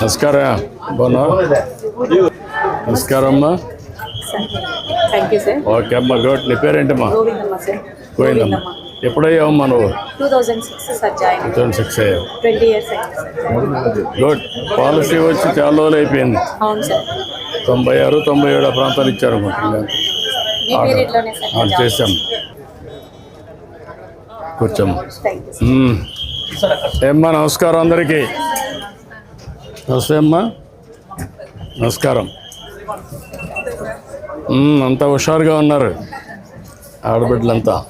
నమస్కారం. బాగున్నా నమస్కారం అమ్మా. ఓకే అమ్మా గుడ్. నీ పేరేంటమ్మా? గోవిందమ్మ ఎప్పుడయ్యావమ్మా నువ్వు? టూ థౌజండ్ సిక్స్ అయ్యావు. గుడ్. పాలసీ వచ్చి చాలా రోజులు అయిపోయింది. తొంభై ఆరు తొంభై ఏడు ప్రాంతాలు ఇచ్చారు అనుకుంటున్నాను చేసాం కూర్చోమ్మా. ఏమ్మా నమస్కారం అందరికీ. నమస్తే అమ్మా. నమస్కారం. అంతా హుషారుగా ఉన్నారు ఆడబిడ్డలంతా.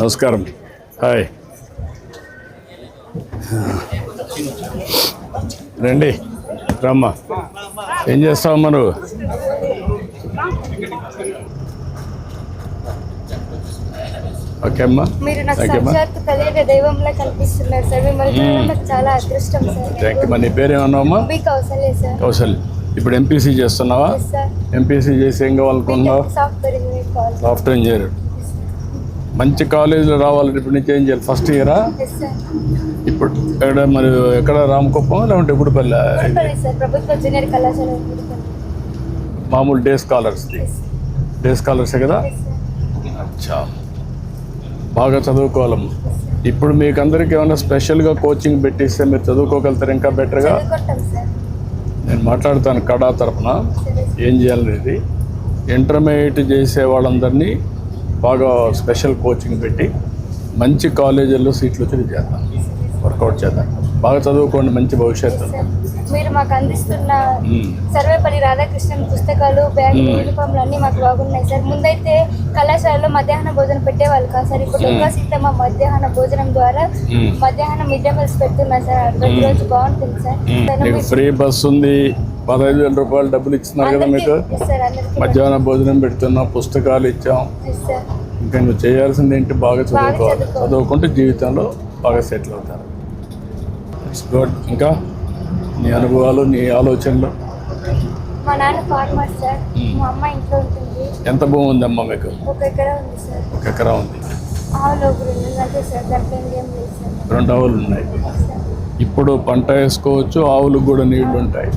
నమస్కారం. హాయ్. రండి రమ్మా. ఏం చేస్తావమ్మా నువ్వు? ఓకే అమ్మా మీరు నాకు సాక్షాత్ కలిగే దైవంలా కల్పిస్తున్నారు సార్. మిమ్మల్ని నాకు చాలా అదృష్టం సార్. థ్యాంక్ యూ నీ పేరేమన్నావమ్మా మీ కౌసలే సార్. కౌశల్. ఇప్పుడు ఎంపీసీ చేస్తున్నావా? ఎంపీసీ చేసి ఏం కావాలనుకుంటున్నావు సాఫ్ట్వేర్ ఇంజనీర్ మంచి కాలేజీలో రావాలంటే ఇప్పుడు నుంచి ఏం చేయాలి ఫస్ట్ ఇయరా ఇప్పుడు ఎక్కడ మరి ఎక్కడ? రామకుప్పం లేకుంటే గుడిపల్లి? మామూలు డే స్కాలర్స్ డే స్కాలర్సే కదా? అచ్చా. బాగా చదువుకోవాలమ్మ ఇప్పుడు మీకు అందరికి ఏమైనా స్పెషల్గా కోచింగ్ పెట్టిస్తే మీరు చదువుకోగలుగుతారు? ఇంకా బెటర్గా? నేను మాట్లాడతాను కడా సార్. ఏం చేయాలనేది ఇంటర్మీడియట్ చేసే వాళ్ళందరినీ బాగా స్పెషల్ కోచింగ్ పెట్టి మంచి కాలేజీల్లో సీట్లు వచ్చి చేద్దాం. వర్కౌట్ చేద్దాం. బాగా చదువుకోండి మంచి భవిష్యత్తు. మీరు మాకు అందిస్తున్న. సర్వేపల్లి రాధాకృష్ణన్ పుస్తకాలు బ్యాగ్. యూనిఫామ్లు అన్నీ మాకు బాగున్నాయి సార్. ముందైతే కళాశాలలో మధ్యాహ్న భోజనం పెట్టేవాళ్ళు కాదు సార్. ఇప్పుడు దుర్గా సీతమ్మ మధ్యాహ్న భోజనం ద్వారా. మధ్యాహ్నం మిడ్ డే మీల్స్ పెడుతున్నారు సార్ ప్రతిరోజు బాగుంటుంది సార్. ఫ్రీ బస్ ఉంది. పదహైదు వేల రూపాయలు డబ్బులు ఇస్తున్నారు కదా మీకు? మధ్యాహ్నం భోజనం పెడుతున్నాం పుస్తకాలు ఇచ్చాం. ఇంకా నువ్వు చేయాల్సింది ఏంటి? బాగా చదువుకోవాలి. చదువుకుంటే జీవితంలో బాగా సెటిల్ అవుతారు. గుడ్ ఇంకా? నీ అనుభవాలు నీ ఆలోచనలు? మా నాన్న ఫార్మర్ సార్. మ్మ్. మా అమ్మ ఇంట్లో ఉంటుంది. ఎంత భూమి ఉందమ్మా మీకు? ఒక ఎకరా ఉంది సార్. ఒక ఎకరా ఉంది. ఆవులు ఒక రెండు అంతే సార్. దాంట్లో ఏం లేదు సార్. రెండు ఆవులు ఉన్నాయి. ఇప్పుడు పంట వేసుకోవచ్చు ఆవులకు కూడా నీళ్ళు ఉంటాయి.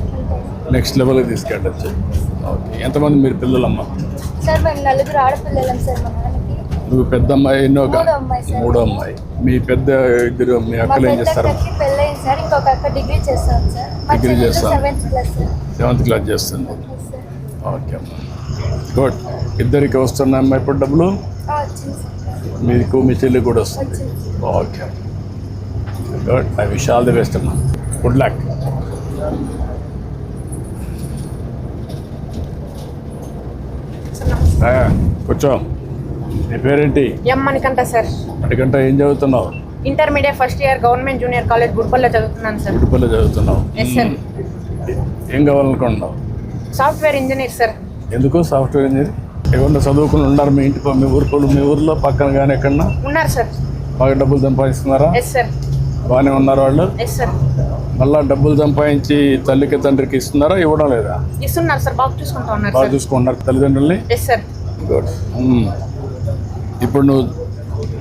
నెక్స్ట్ లెవెల్కి తీసుకెళ్ళచ్చు. ఓకే. ఎంతమంది మీరు పిల్లలమ్మా? సార్ మేము నలుగురు ఆడపిల్లలం సార్ మా నాన్నకి. నువ్వు పెద్ద అమ్మాయి ఎన్నో మూడో అమ్మాయి. మీ పెద్ద ఇద్దరు మీ అక్కలు ఏం చేస్తారు? అక్కకి పెళ్ళయింది సార్ ఇంకొక అక్క డిగ్రీ చేస్తాం సార్. మా డిగ్రీ చెల్లెలు చేస్తాం. Seventh class sir. Seventh class చేస్తుంది ఓకే అమ్మా. గుడ్. ఇద్దరికి వస్తున్నాయమ్మా ఇప్పుడు డబ్బులు? మీకు మీ చెల్లి కూడా వస్తుంది okay good. I wish all the best అమ్మా. Good luck. కూర్చో. నీ పేరేంటి? M Manikanta sir. అటుకంటే ఏం చదువుతున్నావు? Intermediate first year government junior college గుడిపల్లో చదువుతున్నాను సార్. ఉడుపల్లి చదువుతున్నావు? ఎస్ సార్ ఏం కావాలనుకుంటున్నావు? సాఫ్ట్వేర్ ఇంజనీర్ సార్ ఎందుకు సాఫ్ట్వేర్ ఇంజనీర్ ఏమన్నా చదువుకుని ఉన్నారు మీ ఇంటి మీ ఊరు మీ ఊర్లో పక్కన కానీ ఎక్కడన్నా? ఉన్నారు సార్ బాగా డబ్బులు సంపాదిస్తున్నారా? ఎస్ సార్ బాగానే ఉన్నారు వాళ్ళు? ఎస్ సార్ మళ్ళా డబ్బులు సంపాదించి తల్లికి తండ్రికి ఇస్తున్నారా? ఇవ్వడం లేదా? ఇస్తున్నారు సార్ బాగా చూసుకుంటా ఉన్నారు బాగా చూసుకుంటున్నారు తల్లిదండ్రుల్ని? Yes sir good. ఇప్పుడు నువ్వు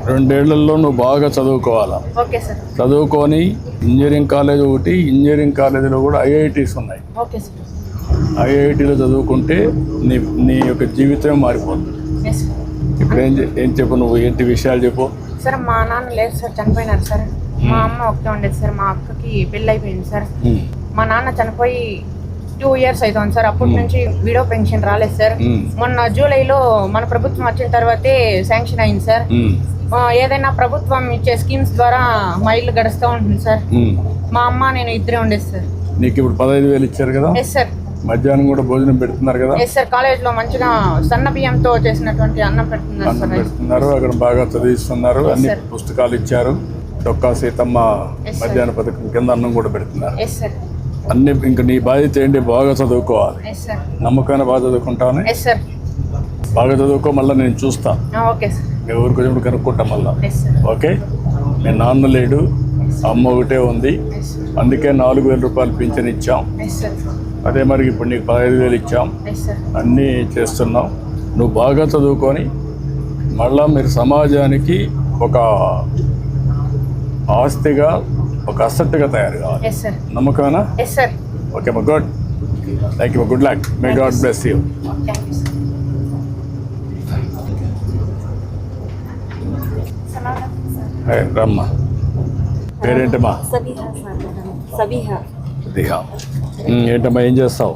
రెండేళ్ళలో నువ్వు బాగా చదువుకోవాలా? Okay sir. చదువుకొని ఇంజనీరింగ్ కాలేజ్ ఒకటి ఇంజనీరింగ్ కాలేజీలో కూడా ఐఐటీస్ ఉన్నాయి. Okay sir. ఐఐటీలో చదువుకుంటే నీ నీ యొక్క జీవితం మారిపోతుంది. ఇప్పుడు ఏం ఏం చెప్పు నువ్వు? ఏంటి విషయాలు చెప్పు? సార్ మా నాన్న లేదు సార్ చనిపోయినారు సార్. మా అమ్మ ఒకటే ఉండేది సార్ మా అక్కకి పెళ్ళి అయిపోయింది సార్. మ్మ్. మా నాన్న చనిపోయి టూ ఇయర్స్ అవుతుంది సార్. అప్పటి నుంచి విడో పెన్షన్ రాలేదు సార్. మ్మ్. మొన్న జూలైలో మన ప్రభుత్వం వచ్చిన తర్వాతే శాంక్షన్ అయింది సార్. ఆ, ఏదైనా ప్రభుత్వం ఇచ్చే స్కీమ్స్ ద్వారా మా ఇల్లు గడుస్తూ ఉంటుంది సార్. మా అమ్మ నేను ఇద్దరే ఉండేది సార్. నీకు ఇప్పుడు పదహైదు వేలు ఇచ్చారు కదా? ఎస్ సార్ మధ్యాహ్నం కూడా భోజనం పెడుతున్నారు కదా? ఎస్ సార్ కాలేజ్లో మంచిగా సన్న బియ్యంతో చేసినటువంటి అన్నం పెడుతున్నారు అన్నం పెడుతున్నారు. అక్కడ బాగా చదివిస్తున్నారు. అన్ని. పుస్తకాలు ఇచ్చారు. డొక్కా సీతమ్మ. మధ్యాహ్న పథకం కింద అన్నం కూడా పెడుతున్నారు. ఎస్ సార్ అన్ని ఇంకా నీ బాధ్యత ఏంటి? బాగా చదువుకోవాలి. నమ్మకాన్ని బాగా సార్ బాగా చదువుకో మళ్ళీ నేను చూస్తా. ఓకే సార్ మీ ఊరికి వచ్చినప్పుడు కనుక్కుంటా మళ్ళా. ఓకే మీ నాన్న లేడు. అమ్మ ఒకటే ఉంది. అందుకే నాలుగు వేల రూపాయలు పింఛన్ ఇచ్చాం. అదే మరి ఇప్పుడు నీకు పదహైదు వేలు ఇచ్చాం. అన్నీ చేస్తున్నాం. నువ్వు బాగా చదువుకొని మళ్ళా మీరు సమాజానికి ఒక ఆస్తిగా ఒక అసట్టుగా తయారు కావాలి. నమ్మకమేనా? ఓకే మా good thank you good luck may God bless you రమ్మా పేరేంటమ్మా? సబీహా ఉమ్, ఏంటమ్మా ఏం చేస్తావు?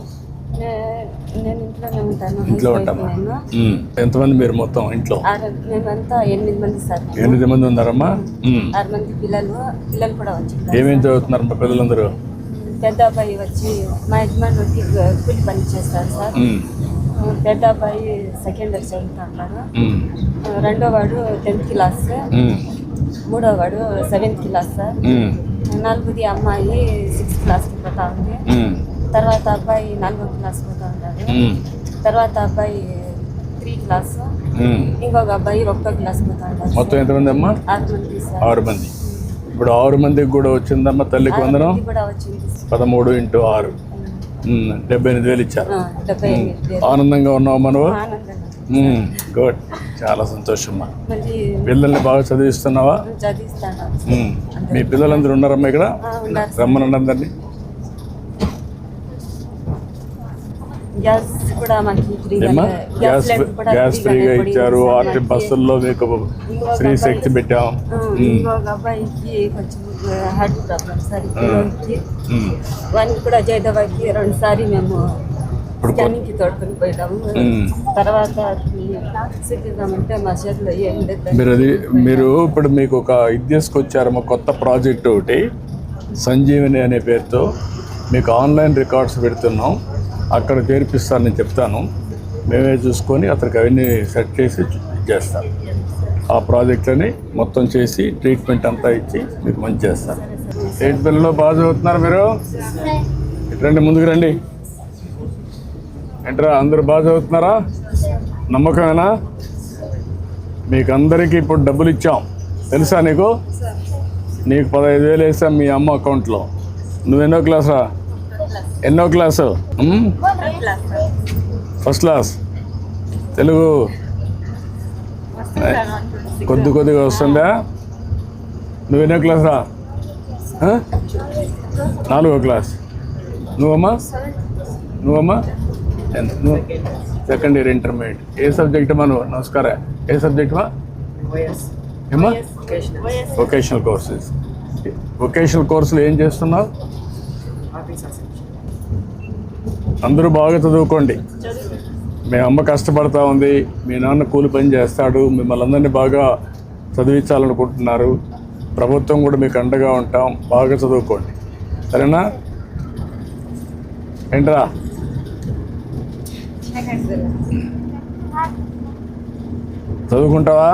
నేను ఇంట్లోనే ఉంటాను ఇంట్లో ఉంటామా. ఉమ్, ఎంతమంది మీరు మొత్తం ఇంట్లో? ఆరు మేమంతా ఎనిమిది మంది సార్. మేము. ఎనిమిది మంది ఉన్నారమ్మా? ఉమ్. ఆరు మంది పిల్లలు పిల్లలు కూడా వచ్చి ఏమేం పిల్లలందరూ? పెద్ద అబ్బాయి వచ్చి మా యజమానుడికి కూలి పని చేస్తారు సార్. ఉమ్, పెద్ద అబ్బాయి సెకండ్ ఇయర్ చదువుతుంటారు ఉమ్, రెండో వాడు టెన్త్ క్లాస్ ఉమ్, మూడో వాడు సెవెంత్ క్లాస్ సార్. ఉమ్, నాలుగోది అమ్మాయి సిక్స్త్ క్లాస్కి పోతా ఉంది. ఉమ్, తర్వాత అబ్బాయి నాలుగో క్లాస్ పోతా ఉన్నాడు. తర్వాత అబ్బాయి త్రీ క్లాస్. ఇంకొక అబ్బాయి ఒకటో క్లాస్ పోతా ఉన్నాడు. మొత్తం ఎంతమంది అమ్మా ఆరు మంది సార్. ఆరు మంది. ఇప్పుడు ఆరు మందికి కూడా వచ్చిందమ్మా తల్లికి వందనం? పదమూడు ఇంటూ ఆరు. డెబ్బై ఎనిమిది వేలు ఇచ్చారు. ఆనందంగా ఉన్నావు మనవు? గుడ్. చాలా సంతోషమ్మా. పిల్లల్ని బాగా చదివిస్తున్నావా. మీ పిల్లలందరూ ఉన్నారమ్మా ఇక్కడ. రమ్మనండి అందరినీ. గ్యాస్ కూడా మనకి ఫ్రీగా గ్యాస్ గ్యాస్ ఇచ్చారు. ఆర్టీ. బస్సుల్లో మీకు ఫ్రీ శక్తి పెట్టాం. ఇంకొక అబ్బాయికి కొంచెం హార్ట్ ప్రాబ్లం సార్. పిల్లలకి ఉమ్. వానికి కూడా జయదేవాకి రెండు సారి మేము స్కానింగ్కి తోడుకొని పోయినాము. తర్వాత సిద్ధిద్దామంటే మా చేతిలో ఏం లేదు మీరు అది మీరు ఇప్పుడు మీకు ఒక ఇది తీసుకొచ్చారమ్మా కొత్త ప్రాజెక్ట్ ఒకటి. సంజీవని అనే పేరుతో మీకు ఆన్లైన్ రికార్డ్స్ పెడుతున్నాం. అక్కడ చేర్పిస్తానని చెప్తాను. మేమే చూసుకొని అతనికి అవన్నీ సెట్ చేసి చేస్తాం. ఆ ప్రాజెక్ట్లని మొత్తం చేసి ట్రీట్మెంట్ అంతా ఇచ్చి మీకు మంచి చేస్తాను ఏంటి బిల్లో బాగా చదువుతున్నారు మీరు? ఇటు రండి ముందుకు రండి. ఏంట్రా అందరూ బాగా చదువుతున్నారా? నమ్మకమేనా? మీకు అందరికీ ఇప్పుడు డబ్బులు ఇచ్చాం. తెలుసా నీకు? నీకు పదహైదు వేలు వేసాం మీ అమ్మ అకౌంట్లో. నువ్వు ఎన్నో క్లాసా ఎన్నో క్లాసు? First class Telugu. కొద్ది కొద్దిగా వస్తుందా? నువ్వు ఎన్నో క్లాస్ రా? నాలుగో క్లాస్. నువ్వమ్మా? నువ్వమ్మా? నువ్వు? Second year intermediate. ఏ సబ్జెక్ట్ అమ్మా నువ్వు? నమస్కారం. ఏ సబ్జెక్ట్ మా ఏమా వొకేషనల్ కోర్సెస్ వొకేషనల్ కోర్సులు ఏం చేస్తున్నావు? అందరూ బాగా చదువుకోండి. మీ అమ్మ కష్టపడతా ఉంది మీ నాన్న కూలి పని చేస్తాడు మిమ్మల్ని అందరినీ బాగా చదివించాలనుకుంటున్నారు. ప్రభుత్వం కూడా మీకు అండగా ఉంటాం బాగా చదువుకోండి. సరేనా? ఏంట్రా? చదువుకుంటావా?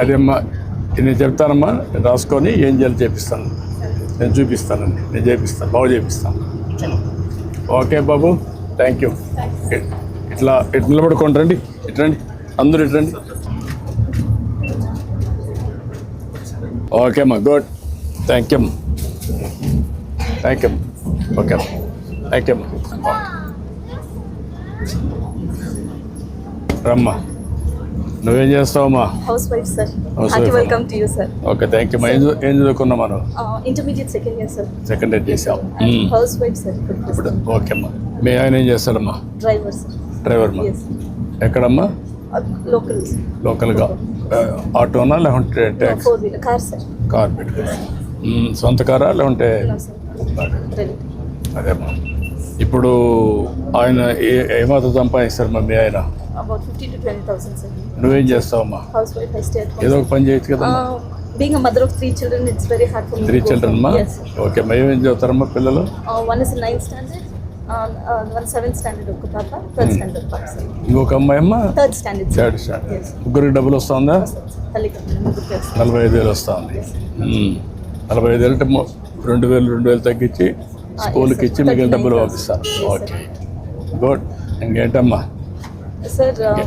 అదేమ్మా నేను చెప్తానమ్మా రాసుకొని ఏం చేయాలి చేపిస్తాను. నేను చూపిస్తానండి. నేను చేపిస్తాను బాగా చేపిస్తాను ఓకే బాబు. థ్యాంక్ యూ ఇట్లా ఇటు నిలబడుకోండి రండి. ఇటు రండి. అందరూ ఇటు రండి. ఓకే అమ్మా good thank you thank you okay thank you రమ్మా నువ్వేం చేస్తావమ్మా? House wife sir hearty. Welcome to you sir okay thank you ఏం ఏం చదువుకున్నాం మనం? Intermediate second year sir second year చేసాం హౌస్ వైఫ్ సార్ ఇప్పుడు ఓకే అమ్మా మీ ఆయన ఏం చేస్తాడమ్మా? డ్రైవర్ సార్ డ్రైవర్ మా ఎస్ ఎక్కడమ్మా లోకల్ లోకల్గా ఆ, ఆటోనా లేకుంటే ట్యాక్సీ కార్ సార్ కార్ పెట్టుకుని మ్మ్, సొంత కారా లేకుంటే? అదేమ్మా. ఇప్పుడు ఆయన ఏ ఏమాత్రం సంపాదిస్తారు మా మీ ఆయన? About fifty to twenty thousand sir నువ్వేం చేస్తావమ్మా? హౌస్ వైఫ్ ఐ స్టే ఏదో ఒక పని చేయొచ్చు కదా being mother of three children it's very hard for three children yes okay మా ఏమేం చదువుతారమ్మా పిల్లలు? One is ninth standard one seventh standard ఒక పాప థర్డ్ స్టాండర్డ్ పాప సార్ ఇంకొక అమ్మాయి అమ్మా? Third standard sir third standard ముగ్గురికి డబ్బులు వస్తుందా. నలభై ఐదు వేలు వస్తుంది. నలభై ఐదు వేలు మొ- రెండు వేలు రెండు వేలు తగ్గించి స్కూల్కి ఇచ్చి మిగిలిన డబ్బులు పంపిస్తాను. ఓకే గుడ్ ఇంకేంటమ్మా? Uh,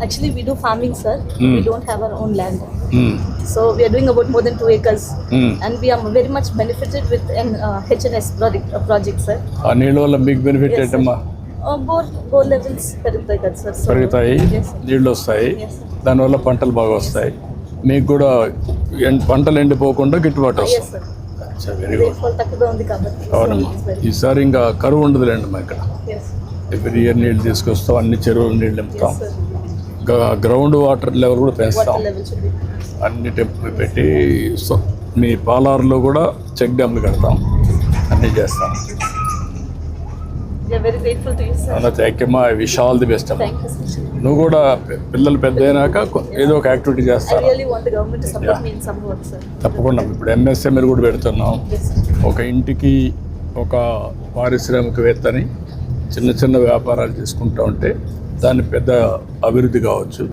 actually we do farming, sir. Hmm. We don't have our own land. Hmm. So we are doing about more than two acres. Hmm. And we are very much benefited with an uh, HNS project, uh, project, sir. ఆ నీళ్ళ వల్ల మీకు benefit Yes, ఏంటమ్మా Uh, bore, bore levels పెరుగుతాయి కదా sir. So, పెరుగుతాయి Yes, sir. నీళ్ళు వస్తాయి Yes, sir. దానివల్ల పంటలు బాగా వస్తాయి మీకు కూడా ఎన్- పంటలు ఎండిపోకుండా గిట్టుబాటు ఎస్ వస్తుంది సార్ వెరీ గుడ్ రేట్ఫాల్ తక్కువగా ఉంది కాబట్టి అవునమ్మా ఈసారి ఇంకా కరువు ఉండదులేండి మా ఇక్కడ ఎస్ ఎవ్రీ ఇయర్ నీళ్ళు తీసుకొస్తాం అన్ని చెరువులు నీళ్ళు నింపుతాం సార్ గ- గ్రౌండ్ వాటర్ లెవెల్ కూడా పెంచుతాం. అన్ని టెంపుల్ పెట్టి మీ పాలారులో కూడా చెక్ డ్యామ్లు కడతాం. అన్నీ చేస్తాం. థ్యాంక్ యూ మా విష్ ఆల్ ది బెస్ట్ అమ్మా. నువ్వు కూడా పిల్లలు పెద్ద అయినాక ఏదో ఒక యాక్టివిటీ ఐ చేస్తారు సార్ తప్పకుండా ఇప్పుడు ఎంఎస్ఏ మీరు కూడా పెడుతున్నాం. ఒక ఇంటికి ఒక పారిశ్రామికవేత్తని చిన్న చిన్న వ్యాపారాలు చేసుకుంటూ ఉంటే దాన్ని పెద్ద అభివృద్ధి కావచ్చు.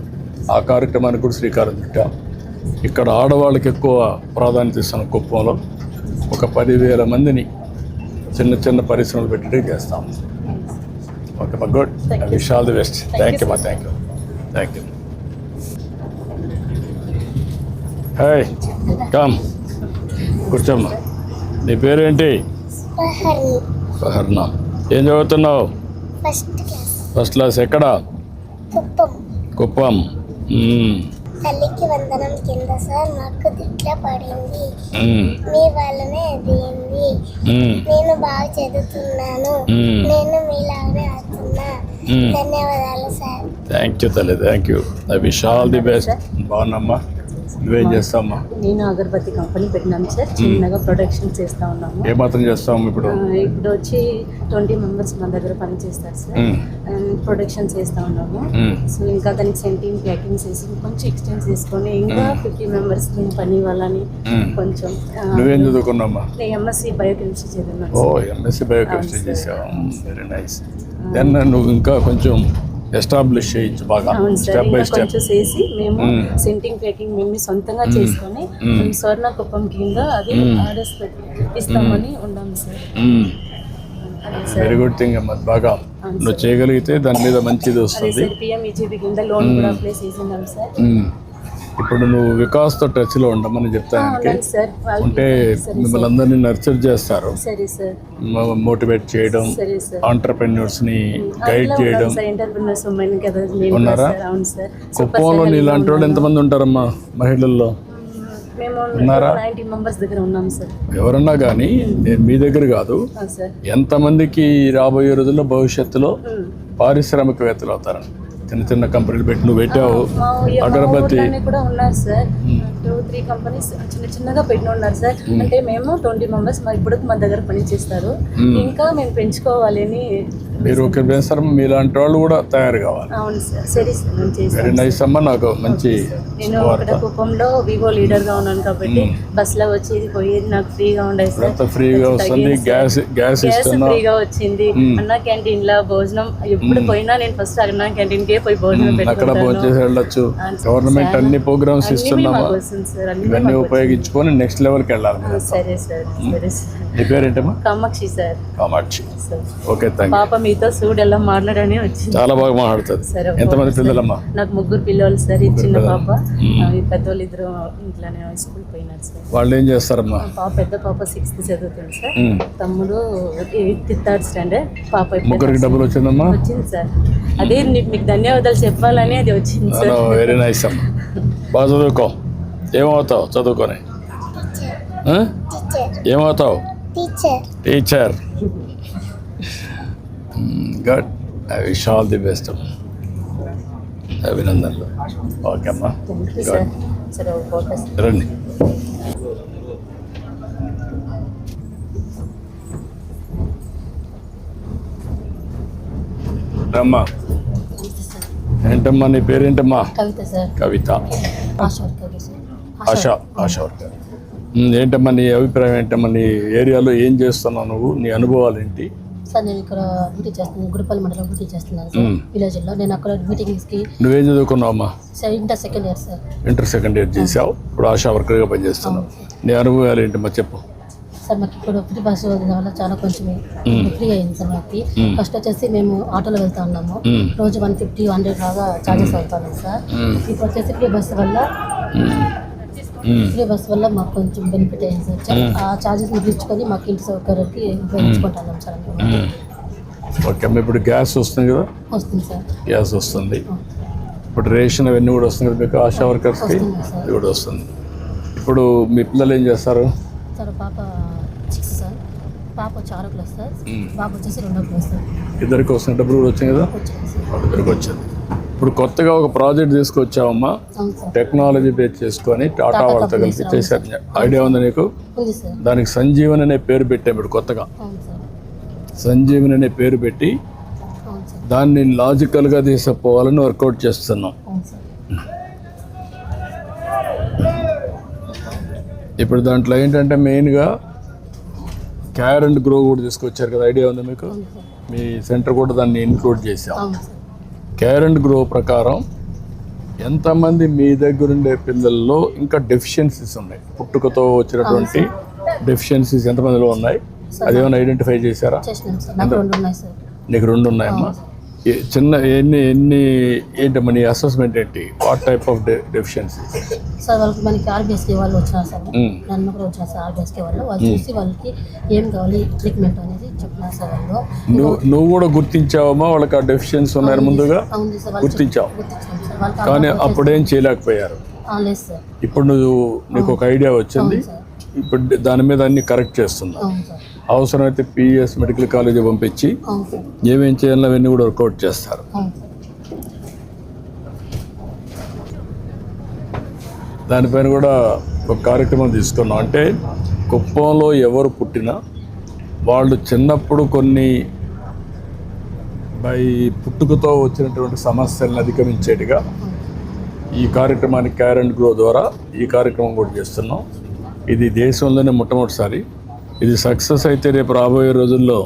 ఆ కార్యక్రమానికి కూడా శ్రీకారం చుట్టాం. ఇక్కడ ఆడవాళ్ళకి ఎక్కువ ప్రాధాన్యత ఇస్తున్న కుప్పంలో. ఒక పదివేల మందిని చిన్న చిన్న పరిశ్రమలు పెట్టే చేస్తాం. ఓకే మా good. Wish all the best thank you మా thank you thank you hi come కూర్చోమ్మా నీ పేరేంటి? సహర్ణ ఏం చదువుతున్నావు? ఫస్ట్ క్లాస్ ఫస్ట్ క్లాస్ ఎక్కడ? కుప్పం. తల్లికి వందనం కింద సార్ నాకు పడింది. మీ మ్మ్. నేను బాగా చదువుతున్నాను. నేను మీలాగనే మ్మ్. ధన్యవాదాలు సార్. థ్యాంక్ యూ తల్లి thank you I wish all the best బాగున్నామ్మా. నువ్వేం నేను అగరబత్తి కంపెనీ పెట్టినాను సార్. చిన్నగా ప్రొడక్షన్ చేస్తా ఉన్నాము. ఏ మాత్రం చేస్తాము ఇప్పుడు? ఇప్పుడు వచ్చి ట్వంటీ మెంబర్స్ మన దగ్గర పని చేస్తారు సార్. మ్మ్. ప్రొడక్షన్ చేస్తా ఉన్నాము. మ్మ్. సో ఇంకా దానికి సెంటింగ్ ప్యాకింగ్ చేసి కొంచెం ఎక్స్టెండ్ చేసుకొని ఇంకా ఫిఫ్టీ మెంబర్స్ నేను పని ఇవ్వాలని మ్మ్. కొంచెం నువ్వేం నేను ఎంఎస్సి బయోకెమిస్ట్రీ చదివినాను ఓ. MSc biochemistry. చేసావు. వెరీ నైస్ దెన్ నువ్వు ఇంకా కొంచెం ఎస్టాబ్లిష్ చేయొచ్చు బాగా స్టెప్ బై స్టెప్. చేసి మేము. సెంటింగ్ ప్యాకింగ్ మేము సొంతంగా చేసుకొని స్వర్ణ కుప్పం కింద అది. ఆర్డర్స్ ఇస్తామని ఉన్నాము సార్. వెరీ గుడ్ థింగ్ అమ్మా బాగా. నువ్వు చేయగలిగితే దాని మీద మంచిది వస్తుంది. సార్ పిఎంఈజీబీ కింద లోన్ కూడా అప్లై చేసినాం సార్. ఇప్పుడు నువ్వు వికాస్తో టచ్లో ఉండమని చెప్తానికి ఉంటే మిమ్మల్ని అందరినీ నర్చర్ చేస్తారు. మోటివేట్ చేయడం ఆంటర్ప్రెన్యూర్స్ని గైడ్ చేయడం. ఉన్నారా? కుప్పంలో నీలాంటి వాళ్ళు ఎంతమంది ఉంటారమ్మా మహిళల్లో? ఉన్నారా? ఎవరన్నా కానీ నేను మీ దగ్గర కాదు. ఎంతమందికి రాబోయే రోజుల్లో భవిష్యత్తులో. పారిశ్రామికవేత్తలు అవుతారని? చిన్న చిన్న కంపెనీలు పెట్టి నువ్వు పెట్టావు. అగరబత్తి. కూడా ఉన్నారు సార్. టూ త్రీ కంపెనీస్ చిన్న చిన్నగా పెట్టిన ఉన్నారు సార్. అంటే మేము ట్వంటీ మెంబర్స్ మా ఇప్పుడు మా దగ్గర పని చేస్తారు ఇంకా మేము పెంచుకోవాలి అని మీరు ఒక వేస్తారు మీలాంటి వాళ్ళు కూడా తయారు కావాలి. అవును సార్ సరే సార్ నేను వెరీ చేస్తాను నైస్ అమ్మా నాకు మంచి నేను అక్కడ కుప్పంలో వివో లీడర్గా ఉన్నాను కాబట్టి బస్లో వచ్చేది పోయేది నాకు ఫ్రీగా ఉండేది సార్. ఫ్రీగా వస్తుంది గ్యాస్ గ్యాస్ ఫ్రీగా వచ్చింది. అన్న క్యాంటీన్లో భోజనం ఎప్పుడు పోయినా నేను ఫస్ట్ అన్న క్యాంటీన్ కే పోయి భోజనం అక్కడ భోజనం చేసి వెళ్ళొచ్చు సార్. గవర్నమెంట్ అన్ని ప్రోగ్రామ్స్ ఇస్తున్నామా? సార్ ఇవన్నీ ఉపయోగించుకొని నెక్స్ట్ లెవెల్కి వెళ్ళాలి సరే సార్ సరే సార్. నీ పేరేంటమ్మా? Kamakshi sir. Kamakshi. Sir. Okay thank పాప మీతో సూడ్ ఎలా మాట్లాడని వచ్చింది. చాలా బాగా మాట్లాడుతుంది సరే ఎంతమంది పిల్లలమ్మా. నాకు ముగ్గురు పిల్లలు సార్ ఈ చిన్న. పాప. పెద్దోళ్ళు ఇద్దరు ఇంట్లోనే స్కూల్ పోయినారు సార్. వాళ్ళు ఏం చేస్తారమ్మా? పాప పెద్ద పాప సిక్స్త్ చదువుతుంది సార్. మ్మ్. తమ్ముడు ఎయిత్ థర్డ్ స్టాండర్డ్. పాప ముగ్గురికి డబ్బులు వచ్చిందమ్మా? వచ్చింది సార్. అదే మీకు ధన్యవాదాలు చెప్పాలని అది వచ్చింది సార్. వెరీ నైస్ అమ్మా. బాగా చదువుకో. ఏమవుతావు? చదువుకొని. ఏమవుతావు? Teacher teacher good I wish all the best. అభినందనలు. ఓకే అమ్మా. రండి. అమ్మా ఏంటమ్మా నీ పేరేంటమ్మా? కవిత. ఆశా ఆశ వర్కర్ ఏంటమ్మా నీ అభిప్రాయం ఏంటమ్మా? నీ ఏరియాలో ఏం చేస్తున్నావు నువ్వు? నీ అనుభవాలు ఏంటి? సార్ నేను ఇక్కడ డ్యూటీ చేస్తున్నాను గుడిపల్లి మండలం డ్యూటీ చేస్తున్నాను సార్. విలేజ్లో. నేను అక్కడ మీటింగ్స్కి నువ్వేం చదువుకున్నావమ్మా sir inter second year sir. Inter second year చేసావు. ఇప్పుడు ఆశా వర్కర్గా పనిచేస్తున్నావు. నీ అనుభవాలు ఏంటమ్మా చెప్పు. సార్ మాకు ఇప్పుడు ఫ్రీ బస్ వల్ల చాలా కొంచెం ఫ్రీ అయింది సార్ మాకు. ఫస్ట్ వచ్చేసి మేము ఆటోలో వెళ్తా ఉన్నాము. రోజు వన్ ఫిఫ్టీ హండ్రెడ్ లాగా చార్జెస్ అవుతాను సార్. ఇప్పుడు వచ్చేసి ఫ్రీ బస్ వల్ల ఫ్రీ బస్ వల్ల మాకు కొంచెం బెనిఫిట్ అయింది సార్. చా- ఆ చార్జెస్ మిగిలించుకొని మాకు ఇంటి సౌకర్యానికి ఉపయోగించుకుంటున్నాం సార్ మేము. ఓకే అమ్మా ఇప్పుడు గ్యాస్ వస్తుంది కదా? వస్తుంది సార్. గ్యాస్ వస్తుంది. ఇప్పుడు రేషన్ అవన్నీ కూడా వస్తుంది కదా మీకు ఆశా వర్కర్స్కి? వస్తుంది సార్. ఇది కూడా వస్తుంది. ఇప్పుడు మీ పిల్లలు ఏం చేస్తారు? సార్ పాప సిక్స్ సార్. పాప వచ్చి ఆరో క్లాస్ సార్. బాబు వచ్చేసి రెండో క్లాస్ సార్. ఇద్దరికి వస్తున్న డబ్బులు కూడా వచ్చింది కదా? వచ్చాయి సార్. వాళ్ళిద్దరికి వచ్చింది ఇప్పుడు కొత్తగా ఒక ప్రాజెక్ట్ తీసుకొచ్చావమ్మా. టెక్నాలజీ బేస్ చేసుకొని టాటా వాళ్ళతో కలిసి చేశారు. ఐడియా ఉంది నీకు? దానికి సంజీవన్ అనే పేరు పెట్టాం ఇప్పుడు కొత్తగా. సంజీవన్ అనే పేరు పెట్టి దాన్ని లాజికల్గా తీసుకుపోవాలని వర్కౌట్ చేస్తున్నాం. ఇప్పుడు దాంట్లో ఏంటంటే మెయిన్గా క్యార్ అండ్ గ్రో కూడా తీసుకొచ్చారు కదా. ఐడియా ఉంది మీకు? మీ సెంటర్ కూడా దాన్ని ఇన్క్లూడ్ చేసాం కేర్ అండ్ గ్రో ప్రకారం ఎంతమంది మీ దగ్గర ఉండే పిల్లల్లో ఇంకా డెఫిషియన్సీస్ ఉన్నాయి? పుట్టుకతో వచ్చినటువంటి డెఫిషియన్సీస్ ఎంతమందిలో ఉన్నాయి? అదేమైనా ఐడెంటిఫై చేశారా? నాకు రెండు ఉన్నాయమ్మా? చిన్న ఎన్ని ఎన్ని ఏంటమ్మా నీ అసెస్మెంట్ ఏంటి? What type of deficiency sir వాళ్ళకి మనకి ఆర్బీఎస్కే వాళ్ళు వచ్చినారు సార్. నన్ను కూడా వచ్చినారు సార్ ఆర్బీఎస్కే వాళ్ళు. వాళ్ళు చూసి వాళ్ళకి ఏం కావాలి ట్రీట్మెంట్ అనేది చెప్పినారు సార్ వాళ్ళు. నువ్వు నువ్వు కూడా గుర్తించావమ్మా? వాళ్ళకి ఆ డెఫిషియన్స్ ఉన్నాయని ముందుగా గుర్తించావు. కానీ అప్పుడేం చేయలేకపోయారు. ఇప్పుడు నువ్వు నీకు ఒక ఐడియా వచ్చింది. ఇప్పుడు దాని మీద అన్ని కరెక్ట్ చేస్తున్నావు. అవసరమైతే పిఎస్ మెడికల్ కాలేజీ పంపించి ఏమేం చేయాలో అవన్నీ కూడా వర్కౌట్ చేస్తారు. దానిపైన కూడా ఒక కార్యక్రమం తీసుకున్నాం. అంటే కుప్పంలో ఎవరు పుట్టినా వాళ్ళు చిన్నప్పుడు కొన్ని బై పుట్టుకతో వచ్చినటువంటి సమస్యలను అధిగమించేట్టుగా ఈ కార్యక్రమాన్ని క్యార్ అండ్ గ్రో ద్వారా ఈ కార్యక్రమం కూడా చేస్తున్నాం. ఇది దేశంలోనే మొట్టమొదటిసారి. ఇది సక్సెస్ అయితే రేపు రాబోయే రోజుల్లో.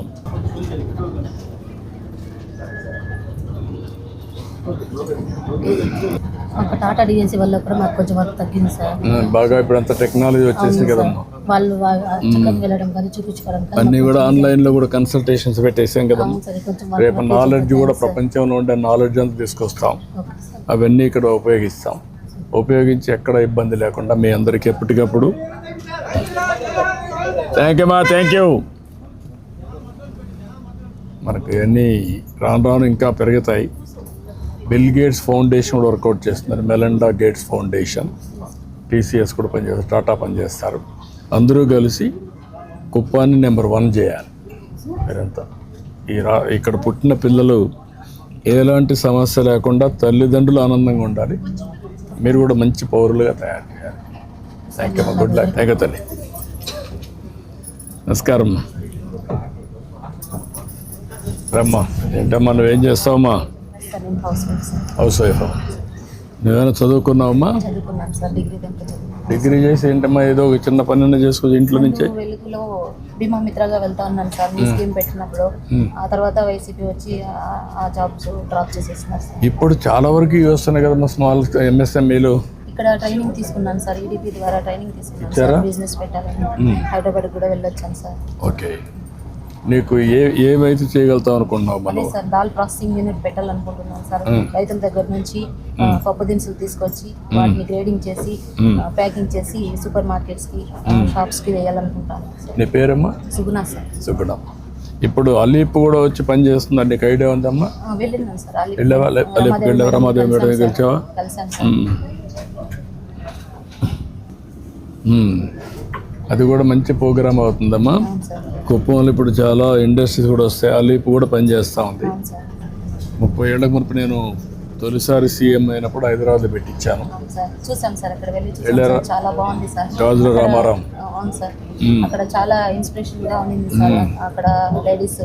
టాటా డిఎన్సీ వల్ల కూడా మాకు కొంచెం వర్క్ తగ్గింది సార్. బాగా ఇప్పుడు అంత టెక్నాలజీ వచ్చేసింది కదమ్మా. వాళ్ళు వెళ్ళడం కానీ చూపించుకోవడం అన్నీ కూడా ఆన్లైన్లో కూడా కన్సల్టేషన్స్ పెట్టేసాం వర్క్ రేపు నాలెడ్జ్ కూడా ప్రపంచంలో ఉండే నాలెడ్జ్ అంతా తీసుకొస్తాం. అవన్నీ ఇక్కడ ఉపయోగిస్తాం. ఉపయోగించి ఎక్కడ ఇబ్బంది లేకుండా మీ అందరికీ ఎప్పటికప్పుడు థ్యాంక్ యూ మా థ్యాంక్ యూ మనకు ఇవన్నీ రాను రాను ఇంకా పెరుగుతాయి. బిల్ గేట్స్ ఫౌండేషన్ కూడా వర్కౌట్ చేస్తున్నారు. మెలండా గేట్స్ ఫౌండేషన్ టీసీఎస్ కూడా పనిచేస్తారు. టాటా పనిచేస్తారు. అందరూ కలిసి కుప్పాన్ని నెంబర్ వన్ చేయాలి. మీరంతా. ఈ రా ఇక్కడ పుట్టిన పిల్లలు ఎలాంటి సమస్య లేకుండా తల్లిదండ్రులు ఆనందంగా ఉండాలి. మీరు కూడా మంచి పౌరులుగా తయారు చేయాలి. Thank you good luck thank you తల్లి. నమస్కారం. రమ్మా. ఏంటమ్మా నువ్వేం చేస్తావమ్మా? హౌస్ వైఫ్ నువ్వేమైనా చదువుకున్నావమ్మా? డిగ్రీ చేసి ఏంటమ్మా ఏదో ఒక చిన్న పని చేసుకోవచ్చు ఇంట్లో నుంచే? వెలుగులో భీమా మిత్రగా వెళ్తా ఉన్నాను సార్ మీ స్కీమ్ పెట్టినప్పుడు. ఆ తర్వాత వైసీపీ వచ్చి ఆ- జాబ్స్ డ్రాప్ చేసేస్తున్నారు సార్. ఇప్పుడు చాలా వరకు వస్తున్నాయి కదమ్మా స్మాల్ ఎంఎస్ఎంఈలు. ఇక్కడ ట్రైనింగ్ తీసుకున్నాను సార్ ఈడీపీ ద్వారా ట్రైనింగ్ తీసుకున్నాను? సార్ బిజినెస్ పెట్టాలని. హైదరాబాద్ కూడా వెళ్ళొచ్చాను సార్. ఓకే. నీకు ఏ ఏమైతే చేయగలుగుతావు అనుకుంటున్నావు మనం? సార్ దాల్ ప్రాసెసింగ్ యూనిట్ పెట్టాలనుకుంటున్నాను సార్. రైతుల దగ్గర నుంచి పప్పు దినుసులు తీసుకొచ్చి వాటిని గ్రేడింగ్ చేసి ప్యాకింగ్ చేసి సూపర్ మార్కెట్స్కి షాప్స్కి వేయాలనుకుంటాను నీ పేరమ్మా? సుగుణా సార్. సుగుణం. ఇప్పుడు అలీప్ కూడా వచ్చి పని చేస్తుందా నీకు ఐడియా ఉందమ్మా? వెళ్ళావా? అలీప్కి వెళ్ళావా? రమాదేవి మేడం దగ్గరికి వచ్చావా? కలిసాను సార్ మ్మ్. మ్మ్. అది కూడా మంచి ప్రోగ్రామ్ అవుతుందమ్మా. కుప్పంలో ఇప్పుడు చాలా ఇండస్ట్రీస్ కూడా వస్తాయి. అలీప్ కూడా పనిచేస్తూ ఉంది. ముప్పై ఏళ్ళకి మునుపు నేను తొలిసారి సీఎం అయినప్పుడు హైదరాబాద్ పెట్టించాను. వెళ్ళారా? సార్. గాజుల అక్కడ- మ్మ్. అక్కడ చాలా ఇన్స్పిరేషన్గా ఉంది సార్ అక్కడ లేడీస్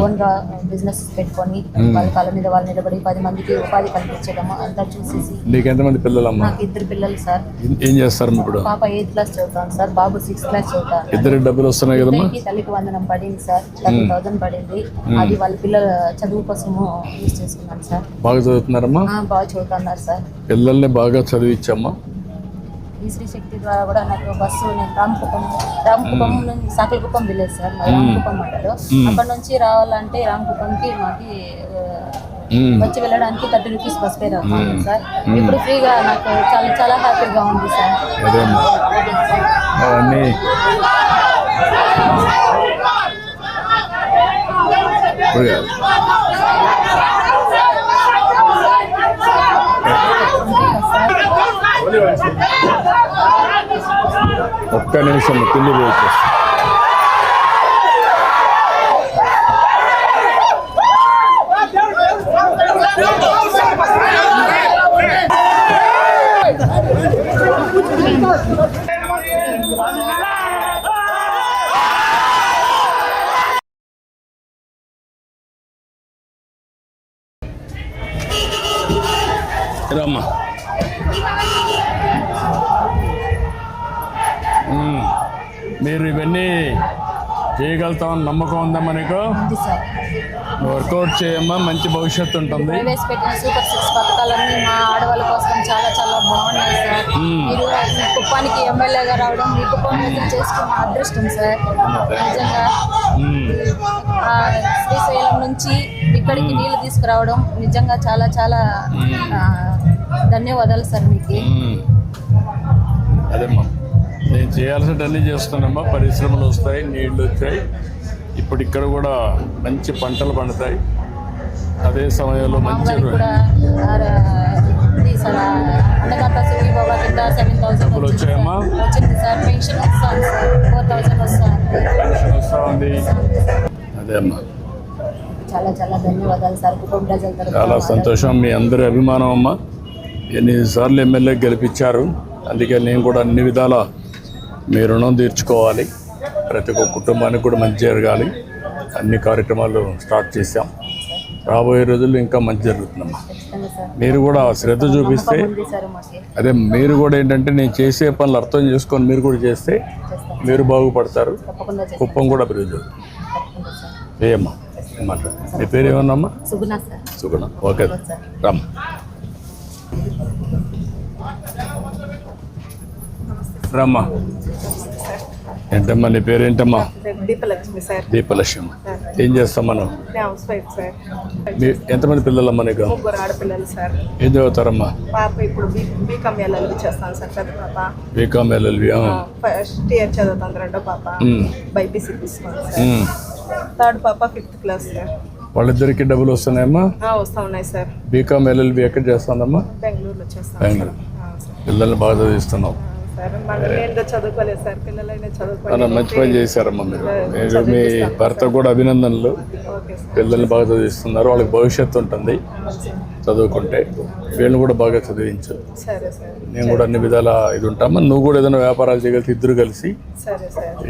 ఓన్గా బిజినెస్ పెట్టుకొని వాళ్ళ కాళ్ళ మీద వాళ్ళు నిలబడి పది మందికి ఉపాధి కల్పించడం అంతా చూసేసి నీకు ఎంతమంది పిల్లలమ్మా? నాకు ఇద్దరు పిల్లలు సార్. ఏం- చేస్తారు ఇప్పుడు? పాప ఎయిత్ క్లాస్ చదువుతాను సార్ బాబు సిక్స్త్ క్లాస్ చదువుతాను ఇద్దరికి డబ్బులు వస్తున్నాయి ఇద్దరికి తల్లికి వందనం పడింది సార్ థర్టీ థౌసండ్ పడింది. అది వాళ్ళ పిల్లల చదువు కోసము యూజ్ చేసుకున్నాను సార్. బాగా చదువుతున్నారమ్మా? బాగా చదువుతున్నారు సార్. పిల్లల్ని బాగా చదివించమ్మా. ఈ శ్రీ శక్తి ద్వారా కూడా నాకు బస్సు నేను రామకుప్పం రామకుప్పం నుంచి సాకలకుప్పం విలేజ్ సార్ రామకుప్పం అంటారు. అక్కడ నుంచి రావాలంటే రామకుప్పంకి మాకి. వచ్చి వెళ్ళడానికి థర్టీ రూపీస్ బస్ ఫేర్ అవుతుంది సార్. ఇప్పుడు ఫ్రీగా నాకు చాలా చాలా హ్యాపీగా ఉంది సార్. అవన్నీ ఇప్పుడు కాదు. ఒక్క నిమిషం కింది పోయి వచ్చేస్తా. రమ్మా చేయగలుగుతామని నమ్మకం ఉంది నువ్వు వర్కౌట్ చేయమ్మా మంచి భవిష్యత్తు ఉంటుంది. ప్రవేశపెట్టిన సూపర్ సిక్స్ పథకాలన్నీ మా ఆడవాళ్ళ కోసం చాలా చాలా బాగున్నాయి సార్. మీరు ఈ కుప్పానికి ఎమ్మెల్యేగా రావడం మీ కుప్పం విజిట్ చేసుకున్న అదృష్టం సార్. నిజంగా. ఆ, శ్రీశైలం నుంచి ఇక్కడికి నీళ్ళు తీసుకురావడం నిజంగా చాలా చాలా ఆ, ధన్యవాదాలు సార్ మీకు. మ్మ్. అదేమ్మా. నేను చేయాల్సినవన్నీ చేస్తున్నామ్మా పరిశ్రమలు వస్తాయి నీళ్ళు వచ్చాయి. ఇప్పుడు ఇక్కడ కూడా మంచి పంటలు పండుతాయి. అదే సమయంలో మంచి డబ్బులు వచ్చాయమ్మా? వచ్చింది సార్. పెన్షన్ వస్తాను సార్. ఫోర్ థౌసండ్ వస్తాను పెన్షన్ వస్తూ ఉంది. అదే అమ్మా. చాలా చాలా ధన్యవాదాలు సార్. కుటుంబ ప్రజల చాలా తరఫున సంతోషం. మీ అందరి అభిమానం అమ్మ. ఎన్నిసార్లు ఎమ్మెల్యే గెలిపించారు. అందుకే నేను కూడా అన్ని విధాల మీ రుణం తీర్చుకోవాలి. ప్రతి ఒక్క కుటుంబానికి కూడా మంచి జరగాలి. అన్ని కార్యక్రమాలు స్టార్ట్ చేశాం. రాబోయే రోజుల్లో ఇంకా మంచి జరుగుతుందమ్మా. మీరు కూడా శ్రద్ధ చూపిస్తే అదే మీరు కూడా ఏంటంటే నేను చేసే పనులు అర్థం చేసుకొని మీరు కూడా చేస్తే మీరు బాగుపడతారు. కుప్పం కూడా అభివృద్ధి అవుతుంది ఏమ్మా మాట్లాడు మీ పేరు ఏమన్నామ్మా సుగుణ సార్. సుగుణ. ఓకే. రమ్మ. రమ్మా. ఏంటమ్మా నీ పేరు ఏంటమ్మా దీపలక్ష్మి సార్. దీపలక్ష్మి. ఏం చేస్తాం మనం? నేను హౌస్ వైఫ్ సార్. మీ ఎంతమంది పిల్లలమ్మా నీకు? ముగ్గురు ఆడపిల్లలు సార్. ఏం చదువుతారమ్మా? పాప ఇప్పుడు బీకామ్ ఎల్ఎల్బి చేస్తాను సార్ పెద్ద పాప. బీకామ్ ఎల్ఎల్వి ఫస్ట్ ఇయర్ చదువుతాను రెండో పాప. బైపీసీ తీసుకున్నాను సార్. థర్డ్ పాప ఫిఫ్త్ క్లాస్ సార్. వాళ్ళిద్దరికి డబ్బులు వస్తున్నాయమ్మా? వస్తా ఉన్నాయి సార్. బీకామ్ ఎల్ఎల్బి ఎక్కడ చేస్తానమ్మా బెంగళూరులో చేస్తాను బెంగళూరు. పిల్లల్ని బాగా చదివిస్తున్నావు. సార్ మళ్ళీ నేను చదువుకోలేదు సార్ పిల్లలైనా చాలా చదువుకోలేదు మంచి పని చేశారమ్మా మీరు. మీ భర్త కూడా అభినందనలు. పిల్లల్ని బాగా చదివిస్తున్నారు. వాళ్ళకి భవిష్యత్తు ఉంటుంది చదువుకుంటే. వీళ్ళని కూడా బాగా చదివించు. నేను కూడా అన్ని విధాల ఇది ఉంటామా? నువ్వు కూడా ఏదైనా వ్యాపారాలు చేయగలిగితే ఇద్దరు కలిసి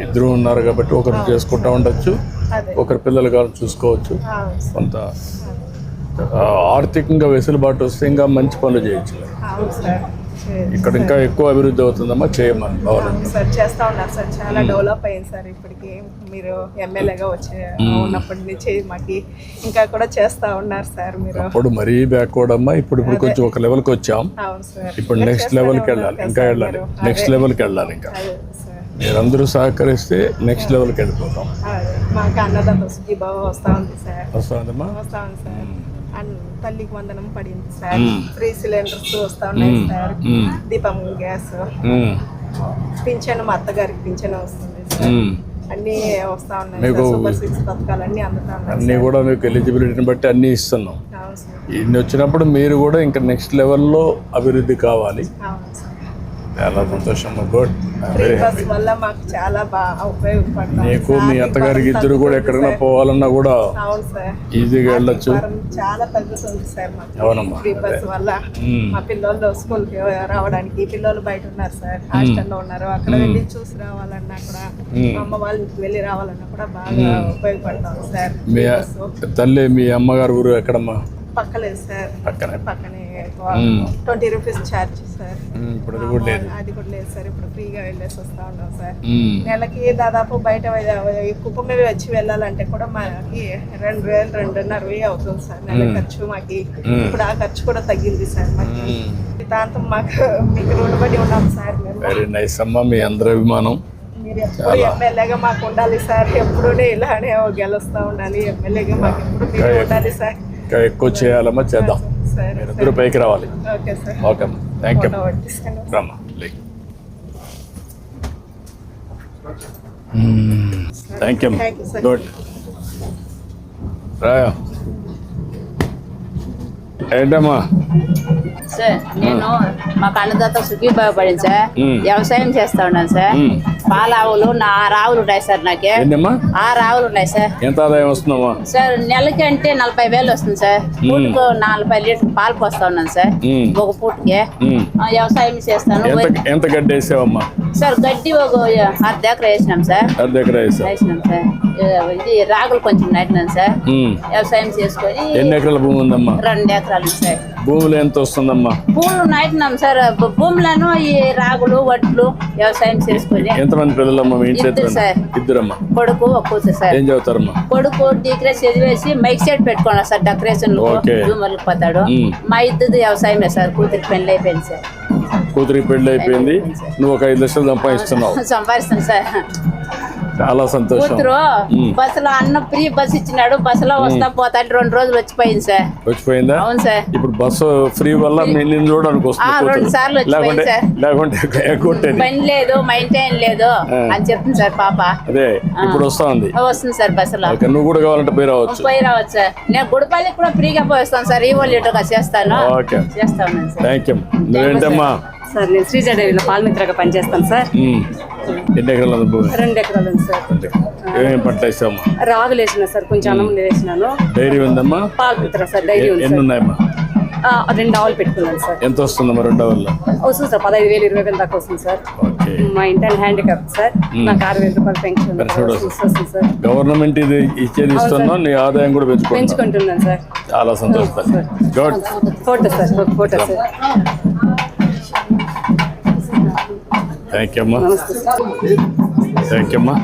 ఇద్దరు ఉన్నారు కాబట్టి ఒకరు చేసుకుంటా ఉండొచ్చు. ఒకరి పిల్లలు కావాలి చూసుకోవచ్చు. కొంత ఆర్థికంగా వెసులుబాటు వస్తే ఇంకా మంచి పనులు చేయొచ్చు. ఇక్కడ ఇంకా ఎక్కువ అభివృద్ధి అవుతుందమ్మా చేయమని. సార్ చేస్తా ఉన్నారు సార్. చాలా డెవలప్ అయింది సార్ ఇప్పటికి. మీరు ఎమ్మెల్యేగా వచ్చే ఉన్నప్పటి నుంచి మాకి ఇంకా కూడా చేస్తా ఉన్నారు సార్ మీరు. అప్పుడు మరీ బ్యాక్వర్డ్ అమ్మా ఇప్పుడు ఇప్పుడు కొంచెం ఒక లెవెల్కి వచ్చాం. ఇప్పుడు నెక్స్ట్ లెవెల్కి వెళ్ళాలి ఇంకా వెళ్ళాలి. నెక్స్ట్ లెవెల్కి వెళ్ళాలి ఇంకా. మీరందరూ సహకరిస్తే నెక్స్ట్ లెవెల్కి వెళ్ళిపోతాం. మాకు అన్నదాత వస్తా ఉంది సార్. వస్తుందమ్మా వస్తా ఉంది సార్. అండ్ తల్లికి వందనం పడింది సార్. త్రీ సిలిండర్స్ వస్తా ఉన్నాయి సార్. దీపం గ్యాస్. పింఛను మా అత్తగారికి పింఛను వస్తుంది సార్. అన్నీ వస్తా ఉన్నాయి సూపర్ సిక్స్ పథకాలు అన్నీ అందుతా ఉన్నాయి అన్నీ కూడా మీకు ఎలిజిబిలిటీని బట్టి అన్నీ ఇస్తున్నాం. ఇన్ని వచ్చినప్పుడు మీరు కూడా ఇంకా నెక్స్ట్ లెవెల్లో అభివృద్ధి కావాలి. అవును సార్. చాలా సంతోషం గుడ్. వల్ల మాకు చాలా బాగా ఉపయోగపడుతుంది నీకు మీ. అత్తగారికి ఇద్దరు కూడా ఎక్కడికైనా. పోవాలన్నా కూడా ఈజీగా వెళ్ళొచ్చు. చాలా తగ్గుతుంది సార్ మాకు. అవునమ్మా. ఫ్రీ బస్ వల్ల. మా పిల్లలు స్కూల్కి రావడానికి పిల్లలు బయట ఉన్నారు సార్. హాస్టల్లో ఉన్నారు. అక్కడ వెళ్ళి చూసి రావాలన్నా కూడా అమ్మ వాళ్ళ ఇంటికి వెళ్ళి రావాలన్నా కూడా బాగా ఉపయోగపడతాం సార్. మీ. తల్లి మీ అమ్మగారు ఊరు ఎక్కడమ్మా? పక్కలేదు సార్. పక్కనే. పక్కనే. Twenty rupees charge sir. ఇప్పుడు అది కూడా లేదు. అది కూడా లేదు సార్ ఇప్పుడు ఫ్రీగా వెళ్ళేసి వస్తా ఉన్నాం సార్. నెలకి దాదాపు బయట వె- ఈ కుప్ప మీద వచ్చి వెళ్ళాలంటే కూడా మనకి రెండు వేలు రెండున్నర వెయ్యి అవుతుంది సార్ నెల ఖర్చు మాకి. ఇప్పుడు ఆ ఖర్చు కూడా తగ్గింది సార్ మాకి. దాంతో మాకు మీకు రుణపడి ఉన్నాం సార్ మేము. వెరీ నైస్ అమ్మా మీ అందరి అభిమానం. మీరు ఎప్పుడు ఎమ్మెల్యేగా మాకు ఉండాలి సార్ ఎప్పుడూ ఇలానే గెలుస్తూ ఉండాలి ఎమ్మెల్యేగా మాకు ఎప్పుడు ఉండాలి సార్. ఇంకా ఎక్కువ చేయాలమ్మా చేద్దాం. సరే మీరిద్దరూ పైకి రావాలి. ఓకే థ్యాంక్ యూ రమ్మా థ్యాంక్ యూ. గుడ్ రాయా. ఏంటమ్మా? సార్ నేను మా కన్నదాత సుఖీ బాగుపడింది సార్. మ్మ్. వ్యవసాయం చేస్తా ఉన్నాను సార్. మ్మ్. పాల ఆవులు నా ఆవులు ఉన్నాయి సార్ నాకే. ఆరు ఆవులు ఉన్నాయి సార్. ఎంత ఆదాయం వస్తుందమ్మా? సార్ నెలకి అంటే నలభై వేలు వస్తుంది సార్. పూటకు నలభై లీటర్ పాలు పోస్తా ఉన్నాను సార్. ఒక పూటకి. వ్యవసాయం చేస్తాను. ఎంత గడ్డి వేసావమ్మా? సార్ గడ్డి ఒక అర్ధ ఎకర వేసినాం సార్. అర్ధ ఎకరా వేసినాం సార్. ఇది రాగులు కొంచెం నాటినాను సార్. వ్యవసాయం చేసుకొని ఎన్ని ఎకరాల భూమి ఉందమ్మా? రెండు ఎకరాలు సార్. భూమిలో ఎంత వస్తుందమ్మా? పూలు నాటినాం సార్. భూములను ఈ రాగులు వడ్లు వ్యవసాయం చేసుకొని ఎంతమంది పిల్లలమ్మా మీ ఇంట్లో ఇద్దరు ఎంతమంది? ఇద్దరమ్మా. కొడుకు ఒక కూతురు సార్. ఏం చదువుతారమ్మా? కొడుకు డిగ్రీ చదివేసి మైక్ సెట్ పెట్టుకున్నాడు సార్ డెకరేషన్ పోతాడు. మ్. ఇద్దరు వ్యవసాయమే సార్ కూతురికి పెళ్ళి అయిపోయింది సార్. కూతురికి పెళ్ళి అయిపోయింది నువ్వు ఒక ఐదు లక్షలు సంపాదిస్తున్నావు. సంపాదిస్తాను సార్. చాలా సంతోషం. బస్సులో అన్న ఫ్రీ బస్ ఇచ్చినాడు బస్సులో వస్తా పోతా రెండు రోజులు వచ్చిపోయింది సార్. వచ్చిపోయిందా? అవును సార్. ఇప్పుడు బస్సు ఫ్రీ వల్ల నేను చూడడానికి రెండు. సార్లు వచ్చిపోయింది సార్. లేకుంటే పని లేదు మైంటైన్ లేదు. అని చెప్తుంది సార్ పాప. అదే ఇప్పుడు వస్తా ఉంది వస్తుంది సార్ బస్సులో. నువ్వు కూడా కావాలంటే పోయి రావచ్చు. పోయి రావచ్చు సార్. నేను గుడిపల్లికి కూడా ఫ్రీగా పోయి వస్తాను సార్. ఈ లీటర్గా చేస్తాను ఓకే. చేస్తా ఉన్నాను సార్. థ్యాంక్ యూ నువ్వేంటమ్మా? సార్ నేను శ్రీజ డైరీలో పాల్మిత్రగా పనిచేస్తాను సార్. ఎన్ని ఎకరాల రెండు ఎకరాలు ఉంది సార్. ఏమేమి పంట వేసామా? రాగులు వేసిన సార్ కొంచెం అన్నం వేసినాను. డైరీ ఉందమ్మా? పాల్మిత్ర సార్ డైరీ ఉంది ఎన్ని సార్. ఉన్నాయమ్మా ఆ, రెండు ఆవులు పెట్టుకున్నాను సార్. ఎంత వస్తుందమ్మా రెండో వల్ల వస్తుంది సార్ పదహైదు వేలు ఇరవై వేలు దాకా వస్తుంది సార్. ఓకే. మా ఇంటర్ హ్యాండిక్యాప్ సార్. నాకు ఆరు వేల రూపాయలు పెన్షన్ పెన్షన్ వస్తుంది. సార్. గవర్నమెంట్ ఇది ఇచ్చేది ఇస్తున్నా నీ ఆదాయం కూడా పెంచుకుంటున్నా పెంచుకుంటున్నాను సార్. చాలా సంతోషం good photo sir photo sir. Thank you అమ్మా నమస్తే సార్ థ్యాంక్ యూ అమ్మా